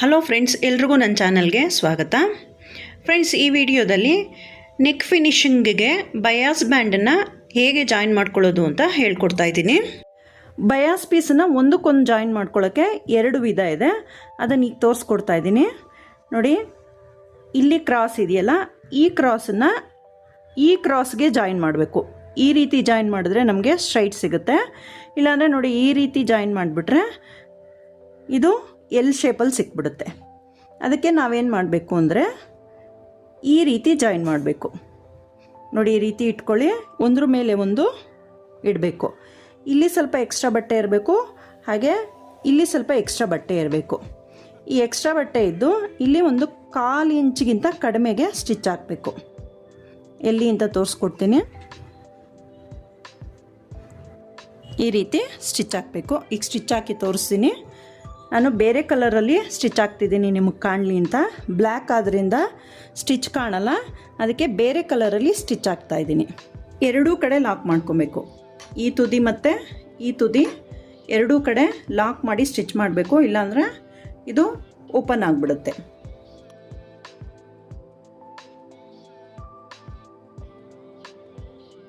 Hello friends ಎಲ್ರಿಗೂ ನನ್ನ ಚಾನಲ್ಗೆ ಸ್ವಾಗತ. ಫ್ರೆಂಡ್ಸ್ ಈ ವಿಡಿಯೋದಲ್ಲಿ ನೆಕ್ ಫಿನಿಶಿಂಗಿಗೆ ಬಯಾಸ್ ಬ್ಯಾಂಡನ್ನು ಹೇಗೆ ಜಾಯಿನ್ ಮಾಡ್ಕೊಳ್ಳೋದು ಅಂತ ಹೇಳ್ಕೊಡ್ತಾ ಇದ್ದೀನಿ. ಬಯಾಸ್ ಪೀಸನ್ನು ಒಂದಕ್ಕೊಂದು ಜಾಯಿನ್ ಮಾಡ್ಕೊಳ್ಳೋಕ್ಕೆ ಎರಡು ವಿಧ ಇದೆ. ಅದನ್ನು ಈಗ ತೋರಿಸ್ಕೊಡ್ತಾ ಇದ್ದೀನಿ. ನೋಡಿ, ಇಲ್ಲಿ ಕ್ರಾಸ್ ಇದೆಯಲ್ಲ, ಈ ಕ್ರಾಸನ್ನು ಈ ಕ್ರಾಸ್ಗೆ ಜಾಯಿನ್ ಮಾಡಬೇಕು. ಈ ರೀತಿ ಜಾಯಿನ್ ಮಾಡಿದ್ರೆ ನಮಗೆ ಸ್ಟ್ರೈಟ್ ಸಿಗುತ್ತೆ. ಇಲ್ಲಾಂದರೆ ನೋಡಿ, ಈ ರೀತಿ ಜಾಯಿನ್ ಮಾಡಿಬಿಟ್ರೆ ಇದು ಎಲ್ ಶೇಪಲ್ಲಿ ಸಿಕ್ಬಿಡುತ್ತೆ. ಅದಕ್ಕೆ ನಾವೇನು ಮಾಡಬೇಕು ಅಂದರೆ ಈ ರೀತಿ ಜಾಯಿನ್ ಮಾಡಬೇಕು. ನೋಡಿ ಈ ರೀತಿ ಇಟ್ಕೊಳ್ಳಿ, ಒಂದ್ರ ಮೇಲೆ ಒಂದು ಇಡಬೇಕು. ಇಲ್ಲಿ ಸ್ವಲ್ಪ ಎಕ್ಸ್ಟ್ರಾ ಬಟ್ಟೆ ಇರಬೇಕು, ಹಾಗೆ ಇಲ್ಲಿ ಸ್ವಲ್ಪ ಎಕ್ಸ್ಟ್ರಾ ಬಟ್ಟೆ ಇರಬೇಕು. ಈ ಎಕ್ಸ್ಟ್ರಾ ಬಟ್ಟೆ ಇದ್ದು ಇಲ್ಲಿ ಒಂದು ಕಾಲು ಇಂಚಿಗಿಂತ ಕಡಿಮೆಗೆ ಸ್ಟಿಚ್ ಹಾಕಬೇಕು. ಎಲ್ಲಿ ಅಂತ ತೋರಿಸ್ಕೊಡ್ತೀನಿ. ಈ ರೀತಿ ಸ್ಟಿಚ್ ಹಾಕಬೇಕು. ಈಗ ಸ್ಟಿಚ್ ಹಾಕಿ ತೋರಿಸ್ತೀನಿ. ನಾನು ಬೇರೆ ಕಲರಲ್ಲಿ ಸ್ಟಿಚ್ ಹಾಕ್ತಿದ್ದೀನಿ ನಿಮಗೆ ಕಾಣಲಿ ಅಂತ. ಬ್ಲ್ಯಾಕ್ ಆದ್ದರಿಂದ ಸ್ಟಿಚ್ ಕಾಣಲ್ಲ. ಅದಕ್ಕೆ ಬೇರೆ ಕಲರಲ್ಲಿ ಸ್ಟಿಚ್ ಹಾಕ್ತಾ ಇದ್ದೀನಿ. ಎರಡೂ ಕಡೆ ಲಾಕ್ ಮಾಡ್ಕೊಬೇಕು. ಈ ತುದಿ ಮತ್ತು ಈ ತುದಿ ಎರಡೂ ಕಡೆ ಲಾಕ್ ಮಾಡಿ ಸ್ಟಿಚ್ ಮಾಡಬೇಕು. ಇಲ್ಲಾಂದರೆ ಇದು ಓಪನ್ ಆಗಿಬಿಡುತ್ತೆ.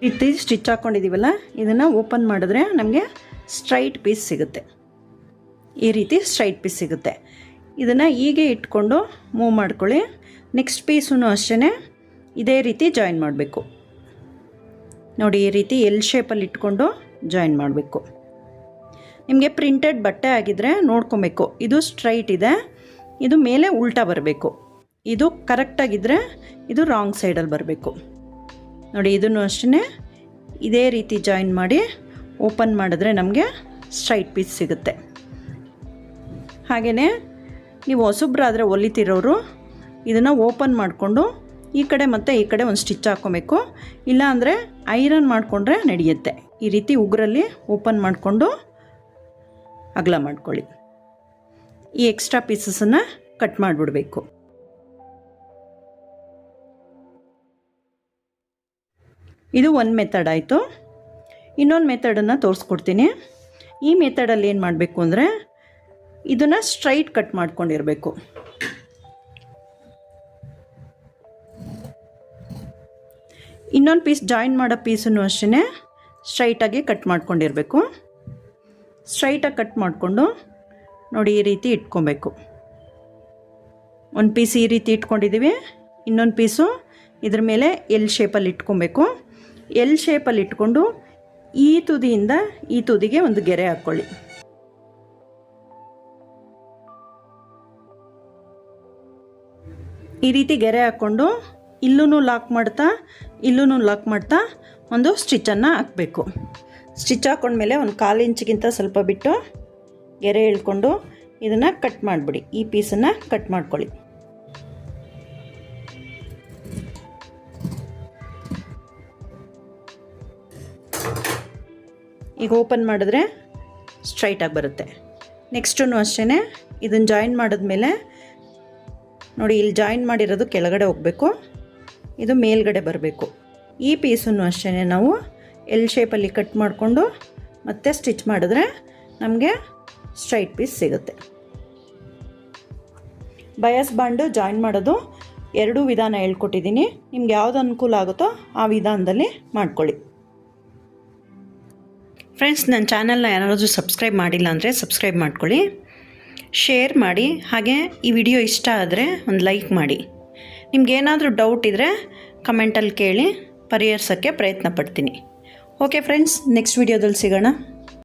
ರೀತಿ ಸ್ಟಿಚ್ ಹಾಕ್ಕೊಂಡಿದ್ದೀವಲ್ಲ ಇದನ್ನು ಓಪನ್ ಮಾಡಿದ್ರೆ ನಮಗೆ ಸ್ಟ್ರೈಟ್ ಪೀಸ್ ಸಿಗುತ್ತೆ. ಈ ರೀತಿ ಸ್ಟ್ರೈಟ್ ಪೀಸ್ ಸಿಗುತ್ತೆ. ಇದನ್ನು ಹೀಗೆ ಇಟ್ಕೊಂಡು ಮೂವ್ ಮಾಡ್ಕೊಳ್ಳಿ. ನೆಕ್ಸ್ಟ್ ಪೀಸೂ ಅಷ್ಟೇ ಇದೇ ರೀತಿ ಜಾಯಿನ್ ಮಾಡಬೇಕು. ನೋಡಿ, ಈ ರೀತಿ ಎಲ್ ಶೇಪಲ್ಲಿ ಇಟ್ಕೊಂಡು ಜಾಯಿನ್ ಮಾಡಬೇಕು. ನಿಮಗೆ ಪ್ರಿಂಟೆಡ್ ಬಟ್ಟೆ ಆಗಿದ್ದರೆ ನೋಡ್ಕೊಬೇಕು. ಇದು ಸ್ಟ್ರೈಟ್ ಇದೆ. ಇದು ಮೇಲೆ ಉಲ್ಟಾ ಬರಬೇಕು. ಇದು ಕರೆಕ್ಟಾಗಿದ್ದರೆ ಇದು ರಾಂಗ್ ಸೈಡಲ್ಲಿ ಬರಬೇಕು. ನೋಡಿ, ಇದನ್ನು ಅಷ್ಟೇ ಇದೇ ರೀತಿ ಜಾಯಿನ್ ಮಾಡಿ ಓಪನ್ ಮಾಡಿದ್ರೆ ನಮಗೆ ಸ್ಟ್ರೈಟ್ ಪೀಸ್ ಸಿಗುತ್ತೆ. ಹಾಗೆಯೇ ನೀವು ಹೊಸಬ್ರಾದರೆ ಹೊಲಿತಿರೋರು ಇದನ್ನು ಓಪನ್ ಮಾಡಿಕೊಂಡು ಈ ಕಡೆ ಮತ್ತು ಈ ಕಡೆ ಒಂದು ಸ್ಟಿಚ್ ಹಾಕ್ಕೊಬೇಕು ಇಲ್ಲಾಂದರೆ ಐರನ್ ಮಾಡಿಕೊಂಡ್ರೆ ನಡೆಯುತ್ತೆ. ಈ ರೀತಿ ಉಗುರಲ್ಲಿ ಓಪನ್ ಮಾಡಿಕೊಂಡು ಅಗಲ ಮಾಡ್ಕೊಳ್ಳಿ. ಈ ಎಕ್ಸ್ಟ್ರಾ ಪೀಸಸನ್ನು ಕಟ್ ಮಾಡಿಬಿಡಬೇಕು. ಇದು ಒಂದು ಮೆಥಡ್ ಆಯಿತು. ಇನ್ನೊಂದು ಮೆಥಡನ್ನು ತೋರಿಸ್ಕೊಡ್ತೀನಿ. ಈ ಮೆಥಡಲ್ಲಿ ಏನು ಮಾಡಬೇಕು ಅಂದರೆ ಇದನ್ನು ಸ್ಟ್ರೈಟ್ ಕಟ್ ಮಾಡ್ಕೊಂಡಿರಬೇಕು. ಇನ್ನೊಂದು ಪೀಸ್ ಜಾಯಿನ್ ಮಾಡೋ ಪೀಸನ್ನು ಅಷ್ಟೇ ಸ್ಟ್ರೈಟಾಗಿ ಕಟ್ ಮಾಡ್ಕೊಂಡಿರಬೇಕು. ಸ್ಟ್ರೈಟಾಗಿ ಕಟ್ ಮಾಡಿಕೊಂಡು ನೋಡಿ ಈ ರೀತಿ ಇಟ್ಕೊಬೇಕು. ಒಂದು ಪೀಸ್ ಈ ರೀತಿ ಇಟ್ಕೊಂಡಿದ್ದೀವಿ ಇನ್ನೊಂದು ಪೀಸು ಇದ್ರ ಮೇಲೆ ಎಲ್ ಶೇಪಲ್ಲಿ ಇಟ್ಕೊಬೇಕು. ಎಲ್ ಶೇಪಲ್ಲಿ ಇಟ್ಕೊಂಡು ಈ ತುದಿಯಿಂದ ಈ ತುದಿಗೆ ಒಂದು ಗೆರೆ ಹಾಕ್ಕೊಳ್ಳಿ ಈ ರೀತಿ ಗೆರೆ ಹಾಕ್ಕೊಂಡು ಇಲ್ಲೂ ಲಾಕ್ ಮಾಡ್ತಾ ಇಲ್ಲೂ ಲಾಕ್ ಮಾಡ್ತಾ ಒಂದು ಸ್ಟಿಚ್ಚನ್ನು ಹಾಕಬೇಕು. ಸ್ಟಿಚ್ ಹಾಕ್ಕೊಂಡ್ಮೇಲೆ ಒಂದು ಕಾಲು ಇಂಚಿಗಿಂತ ಸ್ವಲ್ಪ ಬಿಟ್ಟು ಗೆರೆ ಇಳ್ಕೊಂಡು ಇದನ್ನು ಕಟ್ ಮಾಡಿಬಿಡಿ. ಈ ಪೀಸನ್ನು ಕಟ್ ಮಾಡ್ಕೊಳ್ಳಿ. ಈಗ ಓಪನ್ ಮಾಡಿದ್ರೆ ಸ್ಟ್ರೈಟಾಗಿ ಬರುತ್ತೆ. ನೆಕ್ಸ್ಟೂ ಅಷ್ಟೇ ಇದನ್ನು ಜಾಯಿನ್ ಮಾಡಿದ್ಮೇಲೆ ನೋಡಿ, ಇಲ್ಲಿ ಜಾಯಿನ್ ಮಾಡಿರೋದು ಕೆಳಗಡೆ ಹೋಗಬೇಕು. ಇದು ಮೇಲ್ಗಡೆ ಬರಬೇಕು. ಈ ಪೀಸನ್ನು ಅಷ್ಟೇ ನಾವು ಎಲ್ ಶೇಪಲ್ಲಿ ಕಟ್ ಮಾಡಿಕೊಂಡು ಮತ್ತೆ ಸ್ಟಿಚ್ ಮಾಡಿದ್ರೆ ನಮಗೆ ಸ್ಟ್ರೈಟ್ ಪೀಸ್ ಸಿಗುತ್ತೆ. ಬಯಸ್ ಬಾಂಡು ಜಾಯಿನ್ ಮಾಡೋದು ಎರಡೂ ವಿಧಾನ ಹೇಳ್ಕೊಟ್ಟಿದ್ದೀನಿ. ನಿಮ್ಗೆ ಯಾವುದು ಅನುಕೂಲ ಆಗುತ್ತೋ ಆ ವಿಧಾನದಲ್ಲಿ ಮಾಡ್ಕೊಳ್ಳಿ. ಫ್ರೆಂಡ್ಸ್ ನನ್ನ ಚಾನಲ್ನ ಯಾರಾದರೂ ಸಬ್ಸ್ಕ್ರೈಬ್ ಮಾಡಿಲ್ಲ ಅಂದರೆ ಸಬ್ಸ್ಕ್ರೈಬ್ ಮಾಡ್ಕೊಳ್ಳಿ. ಶೇರ್ ಮಾಡಿ, ಹಾಗೆ ಈ ವಿಡಿಯೋ ಇಷ್ಟ ಆದರೆ ಒಂದು ಲೈಕ್ ಮಾಡಿ. ನಿಮಗೇನಾದರೂ ಡೌಟ್ ಇದ್ದರೆ ಕಮೆಂಟಲ್ಲಿ ಕೇಳಿ, ಪರಿಹರಿಸೋಕ್ಕೆ ಪ್ರಯತ್ನ ಪಡ್ತೀನಿ. ಓಕೆ ಫ್ರೆಂಡ್ಸ್ ನೆಕ್ಸ್ಟ್ ವಿಡಿಯೋದಲ್ಲಿ ಸಿಗೋಣ.